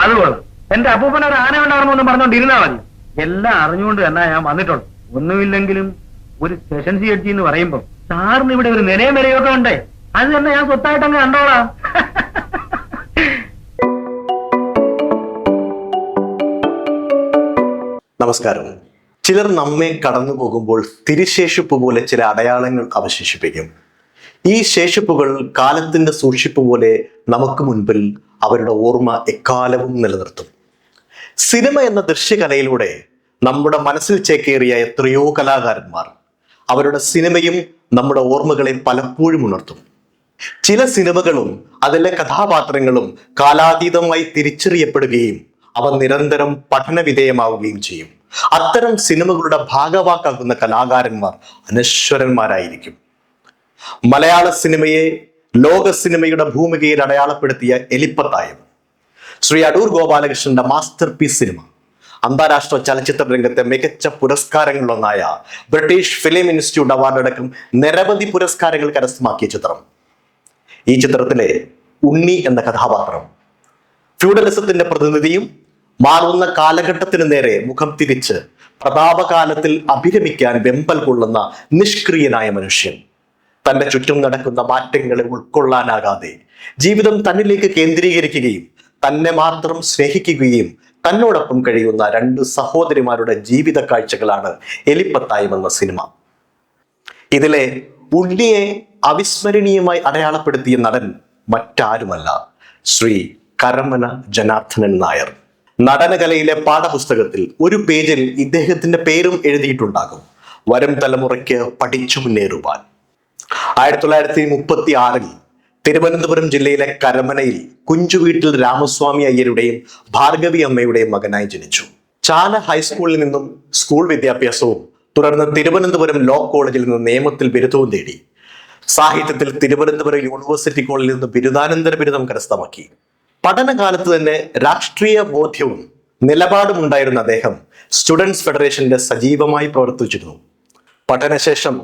അത് കൊള്ളാം. എന്റെ അപ്പൂപ്പൻ ഒരു ആന ഉണ്ടാകണമെന്ന് പറഞ്ഞോണ്ടിരുന്നാ മതി. എല്ലാം അറിഞ്ഞുകൊണ്ട് തന്നെ ഞാൻ വന്നിട്ടുള്ളൂ ഒന്നുമില്ലെങ്കിലും ഒരു സെഷൻസി എഡ്ജി എന്ന് പറയുമ്പോ സാറിന് ഇവിടെ ഒരു നിലയും വിലയൊക്കെ ഉണ്ട്. അത് തന്നെ ഞാൻ സ്വത്തായിട്ട് അങ്ങ് കണ്ടോളാം. നമസ്കാരം. ചിലർ നമ്മെ കടന്നു പോകുമ്പോൾ തിരിശേഷിപ്പ് പോലെ ചില അടയാളങ്ങൾ അവശേഷിപ്പിക്കും. ഈ ശേഷിപ്പുകൾ കാലത്തിന്റെ സൂക്ഷിപ്പ് പോലെ നമുക്ക് മുൻപിൽ അവരുടെ ഓർമ്മ എക്കാലവും നിലനിർത്തും. സിനിമ എന്ന ദൃശ്യകലയിലൂടെ നമ്മുടെ മനസ്സിൽ ചേക്കേറിയ എത്രയോ കലാകാരന്മാർ അവരുടെ സിനിമയും നമ്മുടെ ഓർമ്മകളെ പലപ്പോഴും ഉണർത്തും. ചില സിനിമകളും അതിലെ കഥാപാത്രങ്ങളും കാലാതീതമായി തിരിച്ചറിയപ്പെടുകയും അവ നിരന്തരം പഠനവിധേയമാവുകയും ചെയ്യും. അത്തരം സിനിമകളുടെ ഭാഗവാക്കാകുന്ന കലാകാരന്മാർ അനശ്വരന്മാരായിരിക്കും. മലയാള സിനിമയെ ലോക സിനിമയുടെ ഭൂമികയിൽ അടയാളപ്പെടുത്തിയ എലിപ്പത്തായം. ശ്രീ അടൂർ ഗോപാലകൃഷ്ണന്റെ മാസ്റ്റർ പീസ് സിനിമ. അന്താരാഷ്ട്ര ചലച്ചിത്ര രംഗത്തെ മികച്ച പുരസ്കാരങ്ങളിലൊന്നായ ബ്രിട്ടീഷ് ഫിലിം ഇൻസ്റ്റിറ്റ്യൂട്ട് അവാർഡടക്കം നിരവധി പുരസ്കാരങ്ങൾ കരസ്ഥമാക്കിയ ചിത്രം. ഈ ചിത്രത്തിലെ ഉണ്ണി എന്ന കഥാപാത്രം. ഫ്യൂഡലിസത്തിന്റെ പ്രതിനിധിയും മാറുന്ന കാലഘട്ടത്തിന് നേരെ മുഖം തിരിച്ച് പ്രതാപകാലത്തിൽ അഭിരമിക്കാൻ വെമ്പൽ കൊള്ളുന്ന നിഷ്ക്രിയനായ മനുഷ്യൻ. തന്റെ ചുറ്റും നടക്കുന്ന മാറ്റങ്ങളെ ഉൾക്കൊള്ളാനാകാതെ ജീവിതം തന്നിലേക്ക് കേന്ദ്രീകരിക്കുകയും തന്നെ മാത്രം സ്നേഹിക്കുകയും തന്നോടൊപ്പം കഴിയുന്ന രണ്ട് സഹോദരിമാരുടെ ജീവിത കാഴ്ചകളാണ് എലിപ്പത്തായം എന്ന സിനിമ. ഇതിലെ ഉണ്ണിയെ അവിസ്മരണീയമായി അടയാളപ്പെടുത്തിയ നടൻ മറ്റാരുമല്ല ശ്രീ കരമന ജനാർദ്ദനൻ നായർ. നടനകലയിലെ പാഠപുസ്തകത്തിൽ ഒരു പേജിൽ ഇദ്ദേഹത്തിന്റെ പേരും എഴുതിയിട്ടുണ്ടാകും. വരും തലമുറയ്ക്ക് പഠിച്ചു മുന്നേറുവാൻ. ആയിരത്തി തൊള്ളായിരത്തി മുപ്പത്തി ആറിൽ തിരുവനന്തപുരം ജില്ലയിലെ കരമനയിൽ കുഞ്ചുവീട്ടിൽ രാമസ്വാമി അയ്യരുടെയും ഭാർഗവി അമ്മയുടെയും മകനായി ജനിച്ചു. ചാല ഹൈസ്കൂളിൽ നിന്നും സ്കൂൾ വിദ്യാഭ്യാസവും തുടർന്ന് തിരുവനന്തപുരം ലോ കോളേജിൽ നിന്ന് നിയമത്തിൽ ബിരുദവും നേടി. സാഹിത്യത്തിൽ തിരുവനന്തപുരം യൂണിവേഴ്സിറ്റി കോളേജിൽ നിന്ന് ബിരുദാനന്തര ബിരുദം കരസ്ഥമാക്കി. പഠനകാലത്ത് തന്നെ രാഷ്ട്രീയ ബോധ്യവും നിലപാടും ഉണ്ടായിരുന്ന അദ്ദേഹം സ്റ്റുഡൻസ് ഫെഡറേഷന്റെ സജീവമായി പ്രവർത്തിച്ചിരുന്നു. പഠനശേഷം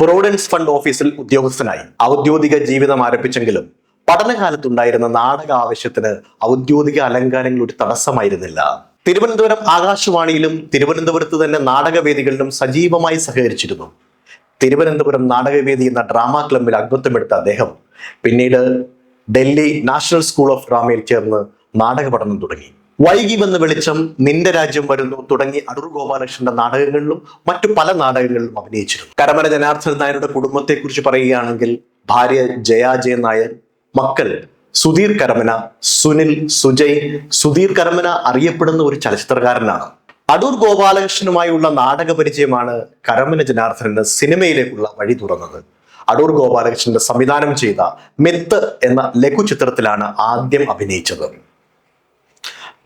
പ്രൊവിഡൻസ് ഫണ്ട് ഓഫീസിൽ ഉദ്യോഗസ്ഥനായി ഔദ്യോഗിക ജീവിതം ആരംഭിച്ചെങ്കിലും പഠനകാലത്തുണ്ടായിരുന്ന നാടക ആവശ്യത്തിന് ഔദ്യോഗിക അലങ്കാരങ്ങൾ ഒരു തടസ്സമായിരുന്നില്ല. തിരുവനന്തപുരം ആകാശവാണിയിലും തിരുവനന്തപുരത്ത് തന്നെ നാടകവേദികളിലും സജീവമായി സഹകരിച്ചിരുന്നു. തിരുവനന്തപുരം നാടകവേദി എന്ന ഡ്രാമ ക്ലബിൽ അംഗത്വമെടുത്ത അദ്ദേഹം പിന്നീട് ഡൽഹി നാഷണൽ സ്കൂൾ ഓഫ് ഡ്രാമയിൽ ചേർന്ന് നാടക പഠനം തുടങ്ങി. വൈകി വന്ന വെളിച്ചം നിന്റെ രാജ്യം വരുന്നു തുടങ്ങി അടൂർ ഗോപാലകൃഷ്ണന്റെ നാടകങ്ങളിലും മറ്റു പല നാടകങ്ങളിലും അഭിനയിച്ചിരുന്നു. കരമന ജനാർദ്ദൻ നായരുടെ കുടുംബത്തെക്കുറിച്ച് പറയുകയാണെങ്കിൽ ഭാര്യ ജയാജയ നായർ മക്കൾ സുധീർ കരമന സുനിൽ സുജയ്. സുധീർ കരമന അറിയപ്പെടുന്ന ഒരു ചലച്ചിത്രകാരനാണ്. അടൂർ ഗോപാലകൃഷ്ണനുമായുള്ള നാടക പരിചയമാണ് കരമന ജനാർദ്ദനന് സിനിമയിലേക്കുള്ള വഴി തുറന്നത്. അടൂർ ഗോപാലകൃഷ്ണന്റെ സംവിധാനം ചെയ്ത മെത്ത് എന്ന ലഘുചിത്രത്തിലാണ് ആദ്യം അഭിനയിച്ചത്.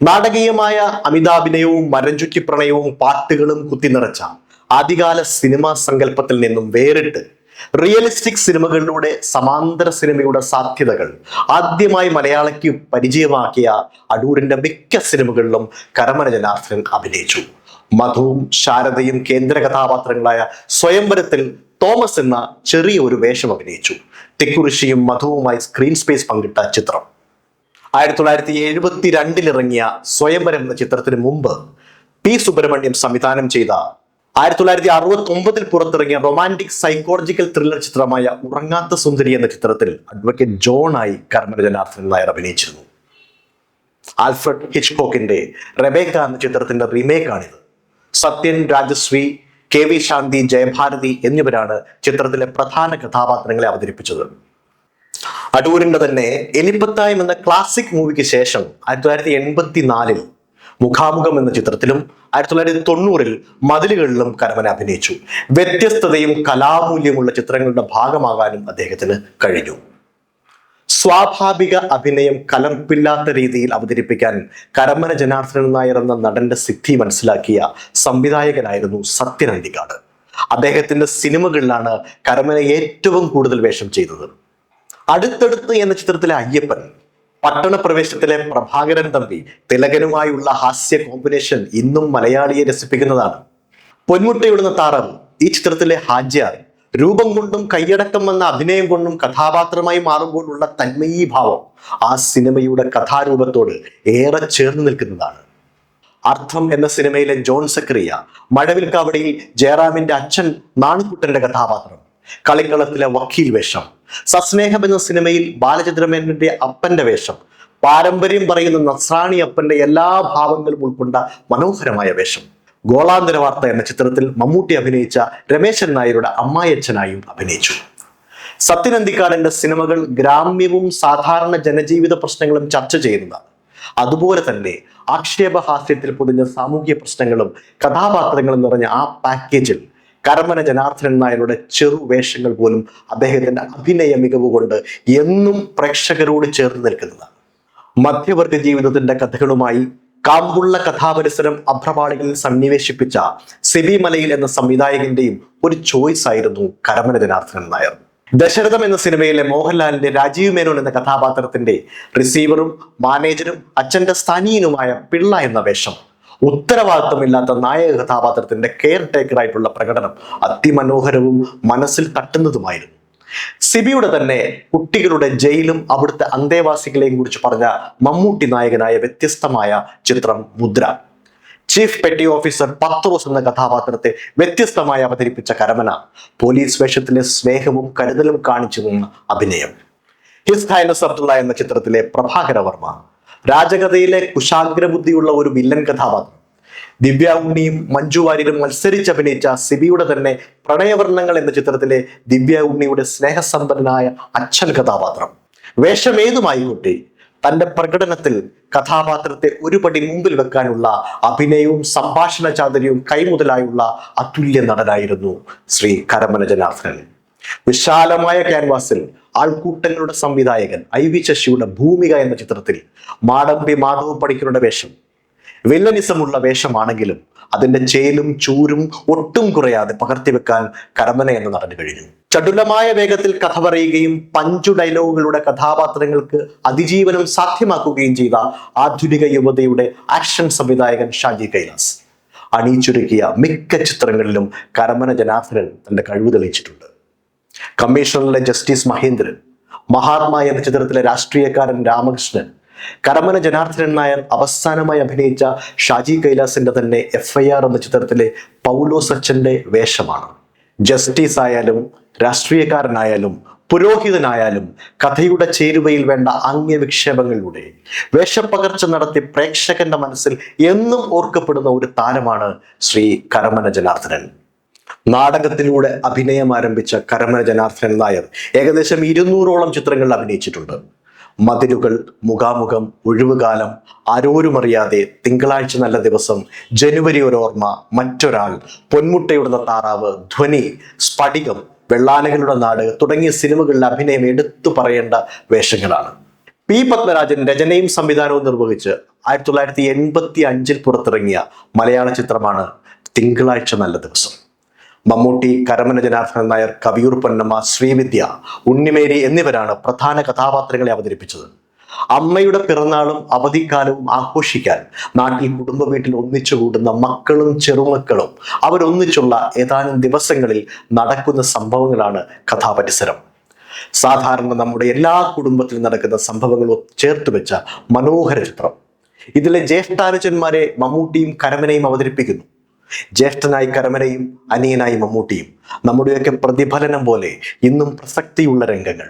നാടകീയമായ അമിതാഭിനയവും മരഞ്ചുറ്റി പ്രണയവും പാട്ടുകളും കുത്തിനിറച്ച ആദ്യകാല സിനിമാ സങ്കല്പത്തിൽ നിന്നും വേറിട്ട് റിയലിസ്റ്റിക് സിനിമകളിലൂടെ സമാന്തര സിനിമയുടെ സാധ്യതകൾ ആദ്യമായി മലയാളയ്ക്ക് പരിചയമാക്കിയ അടൂരിന്റെ മിക്ക സിനിമകളിലും കരമന ജനാർദ്ദനൻ അഭിനയിച്ചു. മധുവും ശാരദയും കേന്ദ്ര കഥാപാത്രങ്ങളായ സ്വയംവരത്തിൽ തോമസ് എന്ന ചെറിയ ഒരു വേഷം അഭിനയിച്ചു. തെക്കുറിശിയും മധുവുമായി സ്ക്രീൻ സ്പേസ് പങ്കിട്ട ചിത്രം. ആയിരത്തി തൊള്ളായിരത്തി എഴുപത്തി രണ്ടിൽ ഇറങ്ങിയ സ്വയംവരം എന്ന ചിത്രത്തിന് മുമ്പ് പി സുബ്രഹ്മണ്യം സംവിധാനം ചെയ്ത ആയിരത്തി തൊള്ളായിരത്തി അറുപത്തി ഒമ്പതിൽ പുറത്തിറങ്ങിയ റൊമാന്റിക് സൈക്കോളജിക്കൽ ത്രില്ലർ ചിത്രമായ ഉറങ്ങാത്ത സുന്ദരി എന്ന ചിത്രത്തിൽ അഡ്വക്കേറ്റ് ജോണായി കർമ്മന ജനാർദ്ദനൻ നായർ അഭിനയിച്ചിരുന്നു. ആൽഫ്രഡ് ഹിച്ച്കോക്കിന്റെ റെബേക്ക എന്ന ചിത്രത്തിന്റെ റീമേക്കാണിത്. സത്യൻ രാജശ്രീ കെ വി ശാന്തി ജയഭാരതി എന്നിവരാണ് ചിത്രത്തിലെ പ്രധാന കഥാപാത്രങ്ങളെ അവതരിപ്പിച്ചത്. അടൂരിന്റെ തന്നെ എലിപ്പത്തായം എന്ന ക്ലാസിക് മൂവിക്ക് ശേഷം ആയിരത്തി തൊള്ളായിരത്തി എൺപത്തി നാലിൽ മുഖാമുഖം എന്ന ചിത്രത്തിലും ആയിരത്തി തൊള്ളായിരത്തി തൊണ്ണൂറിൽ മതിലുകളിലും കരമന അഭിനയിച്ചു. വ്യത്യസ്തതയും കലാമൂല്യമുള്ള ചിത്രങ്ങളുടെ ഭാഗമാകാനും അദ്ദേഹത്തിന് കഴിഞ്ഞു. സ്വാഭാവിക അഭിനയം കലർപ്പില്ലാത്ത രീതിയിൽ അവതരിപ്പിക്കാൻ കരമന ജനാർദ്ദനൻ നായർ എന്ന നടന്റെ സിദ്ധി മനസ്സിലാക്കിയ സംവിധായകനായിരുന്നു സത്യനന്ദിക്കാട് അദ്ദേഹത്തിന്റെ സിനിമകളിലാണ് കരമന ഏറ്റവും കൂടുതൽ വേഷം ചെയ്തത്. അടുത്തടുത്ത് എന്ന ചിത്രത്തിലെ അയ്യപ്പൻ പട്ടണപ്രവേശത്തിലെ പ്രഭാകരൻ തമ്പി തിലകനുമായുള്ള ഹാസ്യ കോമ്പിനേഷൻ ഇന്നും മലയാളിയെ രസിപ്പിക്കുന്നതാണ്. പൊന്മുട്ടയിടുന്ന താറാവ് ഈ ചിത്രത്തിലെ ഹാജ്യ രൂപം കൊണ്ടും കൈയടക്കം വന്ന അഭിനയം കൊണ്ടും കഥാപാത്രമായി മാറുമ്പോഴുള്ള തന്മയീഭാവം ആ സിനിമയുടെ കഥാരൂപത്തോട് ഏറെ ചേർന്ന് നിൽക്കുന്നതാണ്. അർത്ഥം എന്ന സിനിമയിലെ ജോൺ സക്രിയ മഴവിൽക്കാവടിയിൽ ജയറാമിന്റെ അച്ഛൻ നാണുക്കുട്ടന്റെ കഥാപാത്രം കളിക്കളത്തിലെ വക്കീൽ വേഷം സസ്നേഹം എന്ന സിനിമയിൽ ബാലചന്ദ്രമേനന്റെ അപ്പന്റെ വേഷം പാരമ്പര്യം പറയുന്ന നസ്രാണി അപ്പന്റെ എല്ലാ ഭാവങ്ങളും ഉൾക്കൊണ്ട മനോഹരമായ വേഷം. ഗോളാന്തര വാർത്ത എന്ന ചിത്രത്തിൽ മമ്മൂട്ടി അഭിനയിച്ച രമേശൻ നായരുടെ അമ്മായച്ഛനായും അഭിനയിച്ചു. സത്യനന്ദിക്കാടിന്റെ സിനിമകൾ ഗ്രാമ്യവും സാധാരണ ജനജീവിത പ്രശ്നങ്ങളും ചർച്ച ചെയ്യുന്നതാണ് അതുപോലെ തന്നെ ആക്ഷേപഹാസ്യത്തിൽ പൊതിഞ്ഞ സാമൂഹ്യ പ്രശ്നങ്ങളും കഥാപാത്രങ്ങളും നിറഞ്ഞ ആ പാക്കേജിൽ കരമന ജനാർദ്ദനൻ നായരുടെ ചെറു വേഷങ്ങൾ പോലും അദ്ദേഹത്തിന്റെ അഭിനയ മികവ് കൊണ്ട് എന്നും പ്രേക്ഷകരോട് ചേർന്ന് നിൽക്കുന്നതാണ് മധ്യവർഗ ജീവിതത്തിന്റെ കഥകളുമായി കാമ്പുള്ള കഥാപരിസരം അഭ്രപാളികളിൽ സന്നിവേശിപ്പിച്ച സിബി മലയിൽ എന്ന സംവിധായകന്റെയും ഒരു ചോയ്സ് ആയിരുന്നു കരമന ജനാർദ്ദനൻ നായർ. ദശരഥം എന്ന സിനിമയിലെ മോഹൻലാലിന്റെ രാജീവ് മേനോൻ എന്ന കഥാപാത്രത്തിന്റെ റിസീവറും മാനേജറും അച്ഛന്റെ സ്ഥാനീയനുമായ പിള്ള എന്ന വേഷം ഉത്തരവാദിത്തമില്ലാത്ത നായക കഥാപാത്രത്തിന്റെ കെയർ ടേക്കർ ആയിട്ടുള്ള പ്രകടനം അതിമനോഹരവും മനസ്സിൽ തട്ടുന്നതുമായിരുന്നു. സിബിയുടെ തന്നെ കുട്ടികളുടെ ജയിലും അവിടുത്തെ അന്തേവാസികളെയും കുറിച്ച് പറഞ്ഞ മമ്മൂട്ടി നായകനായ വ്യത്യസ്തമായ ചിത്രം മുദ്ര. ചീഫ് പെറ്റി ഓഫീസർ പത്രോസ് എന്ന കഥാപാത്രത്തെ വ്യത്യസ്തമായി അവതരിപ്പിച്ച കരമന പോലീസ് വേഷത്തിലെ സ്നേഹവും കരുതലും കാണിച്ചു നിന്ന അഭിനയം. ഹിസ് ഹൈനസ് അബ്ദുള്ള എന്ന ചിത്രത്തിലെ പ്രഭാകര വർമ്മ രാജകഥയിലെ കുശാഗ്രബുദ്ധിയുള്ള ഒരു വില്ലൻ കഥാപാത്രം. ദിവ്യ ഉണ്ണിയും മഞ്ജു വാര്യരും മത്സരിച്ച് അഭിനയിച്ച സിബിയുടെ തന്നെ പ്രണയവർണങ്ങൾ എന്ന ചിത്രത്തിലെ ദിവ്യ ഉണ്ണിയുടെ സ്നേഹസമ്പന്നനായ അച്ഛൻ കഥാപാത്രം. വേഷമേതുമായിക്കോട്ടെ തന്റെ പ്രകടനത്തിൽ കഥാപാത്രത്തെ ഒരു പടി മുമ്പിൽ വെക്കാനുള്ള അഭിനയവും സംഭാഷണ ചാതുര്യവും കൈമുതലായുള്ള അതുല്യ നടനായിരുന്നു ശ്രീ കരമന ജനാർദ്ദനൻ. വിശാലമായ ക്യാൻവാസിൽ ആൾക്കൂട്ടങ്ങളുടെ സംവിധായകൻ ഐ വി ശശിയുടെ ഭൂമിക എന്ന ചിത്രത്തിൽ മാടമ്പി മാധവ് പണിക്കരുടെ വേഷം. വില്ലനിസമുള്ള വേഷമാണെങ്കിലും അതിന്റെ ചേലും ചൂരും ഒട്ടും കുറയാതെ പകർത്തിവെക്കാൻ കരമന എന്ന് നടന്നു കഴിഞ്ഞു. ചടുലമായ വേഗത്തിൽ കഥ പറയുകയും പഞ്ചു ഡയലോഗുകളുടെ കഥാപാത്രങ്ങൾക്ക് അതിജീവനം സാധ്യമാക്കുകയും ചെയ്ത ആധുനിക യുവതയുടെ ആക്ഷൻ സംവിധായകൻ ഷാജി കൈലാസ്. അണിയിച്ചൊരുക്കിയ മിക്ക ചിത്രങ്ങളിലും കരമന ജനാർദ്ദനൻ തന്റെ കഴിവ് തെളിയിച്ചിട്ടുണ്ട്. കമ്മീഷണറിലെ ജസ്റ്റിസ് മഹേന്ദ്രൻ മഹാത്മാ എന്ന ചിത്രത്തിലെ രാഷ്ട്രീയക്കാരൻ രാമകൃഷ്ണൻ കരമന ജനാർദ്ദനൻ നായർ അവസാനമായി അഭിനയിച്ച ഷാജി കൈലാസിന്റെ തന്നെ എഫ് ഐ ആർ എന്ന ചിത്രത്തിലെ പൗലോ സച്ചന്റെ വേഷമാണ്. ജസ്റ്റിസ് ആയാലും രാഷ്ട്രീയക്കാരനായാലും പുരോഹിതനായാലും കഥയുടെ ചേരുവയിൽ വേണ്ട അംഗ്യവിക്ഷേപങ്ങളിലൂടെ വേഷപ്പകർച്ച നടത്തി പ്രേക്ഷകന്റെ മനസ്സിൽ എന്നും ഓർക്കപ്പെടുന്ന ഒരു താരമാണ് ശ്രീ കരമന ജനാർദ്ദനൻ. നാടകത്തിലൂടെ അഭിനയം ആരംഭിച്ച കരമന ജനാർദ്ദനൻ നായർ ഏകദേശം ഇരുന്നൂറോളം ചിത്രങ്ങളിൽ അഭിനയിച്ചിട്ടുണ്ട്. മതിലുകൾ മുഖാമുഖം ഒഴിവുകാലം ആരോരുമറിയാതെ തിങ്കളാഴ്ച നല്ല ദിവസം ജനുവരി ഒരു ഓർമ്മ മറ്റൊരാൾ പൊന്മുട്ടയുടെ താറാവ് ധ്വനി സ്ഫടികം വെള്ളാനകളുടെ നാട് തുടങ്ങിയ സിനിമകളിൽ അഭിനയം എടുത്തു പറയേണ്ട വേഷങ്ങളാണ്. പി. പത്മരാജൻ രചനയും സംവിധാനവും നിർവഹിച്ച് ആയിരത്തി തൊള്ളായിരത്തി എൺപത്തി അഞ്ചിൽ പുറത്തിറങ്ങിയ മലയാള ചിത്രമാണ് തിങ്കളാഴ്ച നല്ല ദിവസം. മമ്മൂട്ടി കരമന ജനാർദ്ദനൻ നായർ കവിയൂർ പൊന്നമ്മ ശ്രീവിദ്യ ഉണ്ണിമേരി എന്നിവരാണ് പ്രധാന കഥാപാത്രങ്ങളെ അവതരിപ്പിച്ചത്. അമ്മയുടെ പിറന്നാളും അവധിക്കാലവും ആഘോഷിക്കാൻ നാട്ടിൽ കുടുംബ വീട്ടിൽ ഒന്നിച്ചു കൂടുന്ന മക്കളും ചെറുമക്കളും അവരൊന്നിച്ചുള്ള ഏതാനും ദിവസങ്ങളിൽ നടക്കുന്ന സംഭവങ്ങളാണ് കഥാപരിസരം. സാധാരണ നമ്മുടെ എല്ലാ കുടുംബത്തിലും നടക്കുന്ന സംഭവങ്ങൾ ചേർത്ത് വെച്ച മനോഹര ചിത്രം. ഇതിലെ ജ്യേഷ്ഠാനുജന്മാരെ മമ്മൂട്ടിയും കരമനയും അവതരിപ്പിക്കുന്നു. ജ്യേഷ്ഠനായി കരമനയും അനിയനായി മമ്മൂട്ടിയും നമ്മുടെയൊക്കെ പ്രതിഫലനം പോലെ ഇന്നും പ്രസക്തിയുള്ള രംഗങ്ങൾ.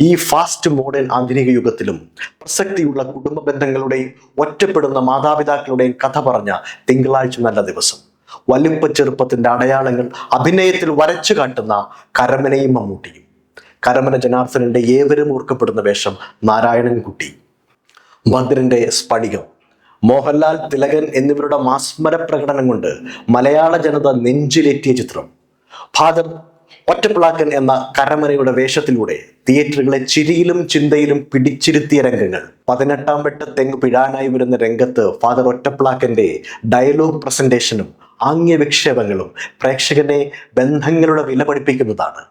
ഈ ഫാസ്റ്റ് മോഡേൺ ആധുനിക യുഗത്തിലും പ്രസക്തിയുള്ള കുടുംബ ബന്ധങ്ങളുടെയും ഒറ്റപ്പെടുന്ന മാതാപിതാക്കളുടെയും കഥ പറഞ്ഞ തിങ്കളാഴ്ച നല്ല ദിവസം. വലിപ്പ ചെറുപ്പത്തിന്റെ അടയാളങ്ങൾ അഭിനയത്തിൽ വരച്ചു കാട്ടുന്ന കരമനയും മമ്മൂട്ടിയും. കരമന ജനാർദ്ദനന്റെ ഏവരും ഓർക്കപ്പെടുന്ന വേഷം നാരായണൻകുട്ടി. ഭദ്രന്റെ സ്ഫടികം. മോഹൻലാൽ തിലകൻ എന്നിവരുടെ മാസ്മര പ്രകടനം കൊണ്ട് മലയാള ജനത നെഞ്ചിലേറ്റിയ ചിത്രം. ഫാദർ ഒറ്റപ്പിളാക്കൻ എന്ന കരമനയുടെ വേഷത്തിലൂടെ തിയേറ്ററുകളെ ചിരിയിലും ചിന്തയിലും പിടിച്ചിരുത്തിയ രംഗങ്ങൾ. പതിനെട്ടാം വെട്ട തെങ്ങ് പിഴാനായി വരുന്ന രംഗത്ത് ഫാദർ ഒറ്റപ്പിളാക്കന്റെ ഡയലോഗ് പ്രസന്റേഷനും ആംഗ്യ വിക്ഷേപങ്ങളും പ്രേക്ഷകനെ ബന്ധങ്ങളുടെ വില പഠിപ്പിക്കുന്നതാണ്.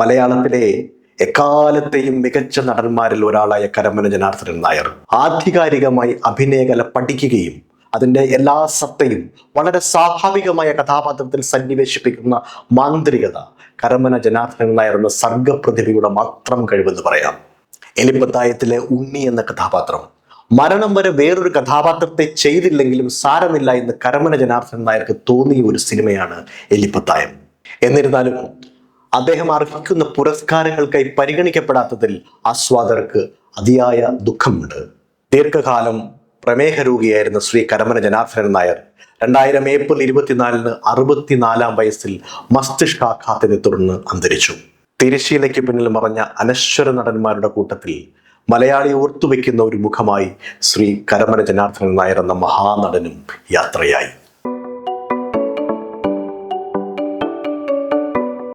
മലയാളത്തിലെ എക്കാലത്തെയും മികച്ച നടന്മാരിൽ ഒരാളായ കരമന ജനാർദ്ദനൻ നായർ. ആധികാരികമായി അഭിനയകല പഠിക്കുകയും അതിന്റെ എല്ലാ സത്തയും വളരെ സ്വാഭാവികമായ കഥാപാത്രത്തിൽ സന്നിവേശിപ്പിക്കുന്ന മാന്ത്രികത കരമന ജനാർദ്ദനൻ നായർ എന്ന സർഗപ്രതിഭയുടെ മാത്രം കഴിവെന്ന് പറയാം. എലിപ്പത്തായത്തിലെ ഉണ്ണി എന്ന കഥാപാത്രം. മരണം വരെ വേറൊരു കഥാപാത്രത്തെ ചെയ്തില്ലെങ്കിലും സാരമില്ല എന്ന് കരമന ജനാർദ്ദനൻ നായർക്ക് തോന്നിയ ഒരു സിനിമയാണ് എലിപ്പത്തായം. എന്നിരുന്നാലും അദ്ദേഹം അർഹിക്കുന്ന പുരസ്കാരങ്ങൾക്കായി പരിഗണിക്കപ്പെടാത്തതിൽ ആസ്വാദകർക്ക് അതിയായ ദുഃഖമുണ്ട്. ദീർഘകാലം പ്രമേഹ രോഗിയായിരുന്ന ശ്രീ കരമന ജനാർദ്ദനൻ നായർ രണ്ടായിരം ഏപ്രിൽ ഇരുപത്തിനാലിന് അറുപത്തിനാലാം വയസ്സിൽ മസ്തിഷ്കാഘാതത്തെ തുടർന്ന് അന്തരിച്ചു. തിരശീലയ്ക്ക് പിന്നിൽ മറഞ്ഞ അനശ്വര നടന്മാരുടെ കൂട്ടത്തിൽ മലയാളി ഓർത്തുവെക്കുന്ന ഒരു മുഖമായി ശ്രീ കരമന ജനാർദ്ദനൻ നായർ എന്ന മഹാനടനും യാത്രയായി.